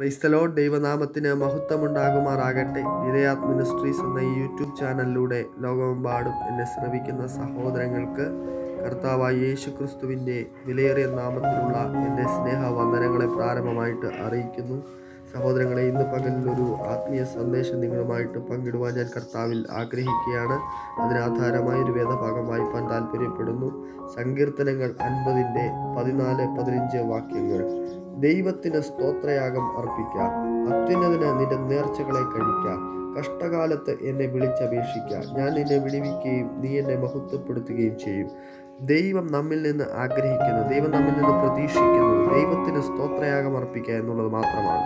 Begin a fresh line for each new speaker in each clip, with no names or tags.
ക്രൈസ്തലോ ദൈവനാമത്തിന് മഹത്വമുണ്ടാകുമാറാകട്ടെ. വിധയാത് മിനിസ്ട്രീസ് എന്ന ഈ യൂട്യൂബ് ചാനലിലൂടെ ലോകമെമ്പാടും എന്നെ ശ്രവിക്കുന്ന സഹോദരങ്ങൾക്ക് കർത്താവായ യേശു ക്രിസ്തുവിന്റെ വിലയേറിയ നാമത്തിലുള്ള എന്റെ സ്നേഹവന്ദനങ്ങളെ പ്രാരംഭമായിട്ട് അറിയിക്കുന്നു. സഹോദരങ്ങളെ ഇന്ന് പകലിൽ ഒരു ആത്മീയ സന്ദേശം നിങ്ങളുമായിട്ട് പങ്കിടുവാൻ ഞാൻ കർത്താവിൽ ആഗ്രഹിക്കുകയാണ്. അതിനാധാരമായ ഒരു വേദഭാഗം വായിപ്പാൻ താല്പര്യപ്പെടുന്നു സങ്കീർത്തനങ്ങൾ അൻപതിന്റെ പതിനാല് പതിനഞ്ച് വാക്യങ്ങൾ. ദൈവത്തിന് സ്തോത്രയാഗം അർപ്പിക്കാം. അത്യുന്നതിന് നിന്റെ നേർച്ചകളെ കഴിക്കാം. കഷ്ടകാലത്ത് എന്നെ വിളിച്ചപേക്ഷിക്കാം. ഞാൻ നിന്നെ വിടുവിക്കുകയും നീ എന്നെ മഹത്വപ്പെടുത്തുകയും ചെയ്യും. ദൈവം നമ്മിൽ നിന്ന് ആഗ്രഹിക്കുന്നത് ദൈവം നമ്മിൽ നിന്ന് പ്രതീക്ഷിക്കുന്നത് ദൈവത്തിന് സ്തോത്രയാഗം അർപ്പിക്കുക എന്നുള്ളത് മാത്രമാണ്.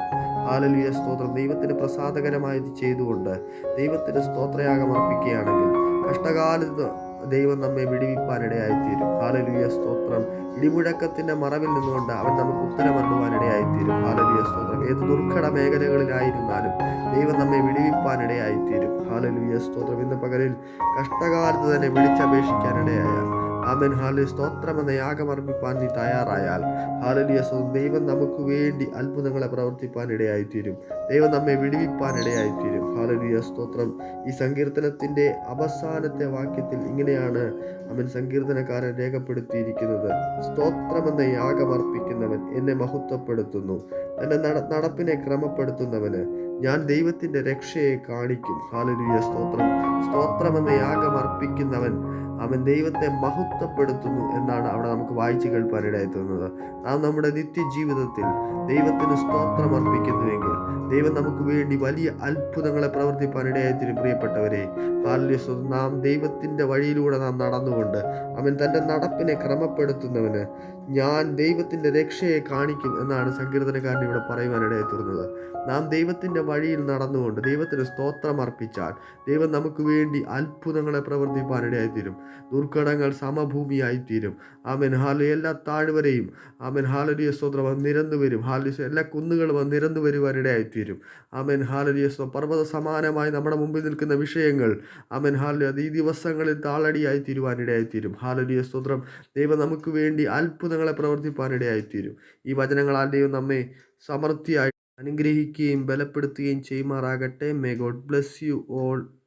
ആലലിയ സ്തോത്രം. ദൈവത്തിന് പ്രസാദകരമായത് ചെയ്തുകൊണ്ട് ദൈവത്തിന് സ്തോത്രയാഗം അർപ്പിക്കുകയാണെങ്കിൽ കഷ്ടകാലത്ത് ദൈവം നമ്മെ വിടിവിപ്പാനിടയായിത്തീരും. ഹാലലിയ സ്തോത്രം. ഇടിമുഴക്കത്തിന്റെ മറവിൽ നിന്നുകൊണ്ട് അവൻ നമുക്ക് ഉത്തരമണ്ടുവാനിടയായിത്തീരും ഹാലലിയ സ്തോത്രം. ഏത് ദുർഘട മേഖലകളിലായിരുന്നാലും ദൈവം നമ്മെ വിടിവിപ്പാനിടയായിത്തീരും. ഹാലലിയ സ്തോത്രം. ഇന്ന് പകലിൽ കഷ്ടകാലത്ത് തന്നെ വിളിച്ചപേക്ഷിക്കാനിടയായ ആമൻ. ഹാലി സ്തോത്രം എന്ന യാഗമർപ്പിപ്പാൻ നീ തയ്യാറായാൽ ഹാലലിയ ദൈവം നമുക്ക് വേണ്ടി അത്ഭുതങ്ങളെ പ്രവർത്തിപ്പാൻ ഇടയായിത്തീരും. ദൈവം നമ്മെ വിടുവിപ്പാൻ ഇടയായിത്തീരും. ഹാലലിയ സ്തോത്രം. ഈ സങ്കീർത്തനത്തിന്റെ അവസാനത്തെ വാക്യത്തിൽ ഇങ്ങനെയാണ് അവൻ സങ്കീർത്തനക്കാരൻ രേഖപ്പെടുത്തിയിരിക്കുന്നത്. സ്തോത്രമെന്ന യാഗമർപ്പിക്കുന്നവൻ എന്നെ മഹത്വപ്പെടുത്തുന്നു. നട നടപ്പിനെ ക്രമപ്പെടുത്തുന്നവന് ഞാൻ ദൈവത്തിന്റെ രക്ഷയെ കാണിക്കും. ഹാലലിയ സ്തോത്രം. സ്തോത്രമെന്ന യാഗം അർപ്പിക്കുന്നവൻ അവൻ ദൈവത്തെ മഹത്വപ്പെടുത്തുന്നു എന്നാണ് അവിടെ നമുക്ക് വായിച്ചു കേൾപ്പാനിടയായി തോന്നുന്നത്. നാം നമ്മുടെ നിത്യജീവിതത്തിൽ ദൈവത്തിന് സ്തോത്രം അർപ്പിക്കുന്നുവെങ്കിൽ ദൈവം നമുക്ക് വേണ്ടി വലിയ അത്ഭുതങ്ങളെ പ്രവർത്തിപ്പാനിടയായിത്തീരും പ്രിയപ്പെട്ടവരെ ഹാലലിയ സ്തോത്രം നാം ദൈവത്തിന്റെ വഴിയിലൂടെ നാം നടന്നുകൊണ്ട് അവൻ തന്റെ നടപ്പിനെ ക്രമപ്പെടുത്തുന്നവന് ഞാൻ ദൈവത്തിന്റെ രക്ഷയെ കാണിക്കും എന്നാണ് സങ്കീർത്തനക്കാരൻ ഇവിടെ പറയുവാനിടയായി തീർന്നത് നാം ദൈവത്തിന്റെ വഴിയിൽ നടന്നുകൊണ്ട് ദൈവത്തിന് സ്തോത്രം അർപ്പിച്ചാൽ ദൈവം നമുക്ക് വേണ്ടി അത്ഭുതങ്ങളെ പ്രവർത്തിപ്പാനിടയായി തീരും. ദുർഘടങ്ങൾ സമഭൂമിയായി തീരും ആമൻ. ഹാല എല്ലാ താഴ്വരയും ആമൻ. ഹാലരിയ സ്തോത്രം നിരന്നു വരും. ഹാലിസ് എല്ലാ കുന്നുകളും നിരന്നു വരുവാനിടയായി തീരും ആമൻ. ഹാലരിയ സ്വ പർവത സമാനമായി നമ്മുടെ മുമ്പിൽ നിൽക്കുന്ന വിഷയങ്ങൾ ആമൻ. ഹാലു അത് ഈ ദിവസങ്ങളിൽ താളടിയായി തീരുവാനിടയായി തീരും ഹാലരിയ സ്തോത്രം ദൈവം നമുക്ക് വേണ്ടി അത്ഭുതങ്ങളെ പ്രവർത്തിപ്പാനിടയായി തീരും ഈ വചനങ്ങളാൽ ദൈവം നമ്മെ സമൃദ്ധിയായി അനുഗ്രഹിക്കുകയും ബലപ്പെടുത്തുകയും ചെയ്യുമാറാകട്ടെ. May God bless you all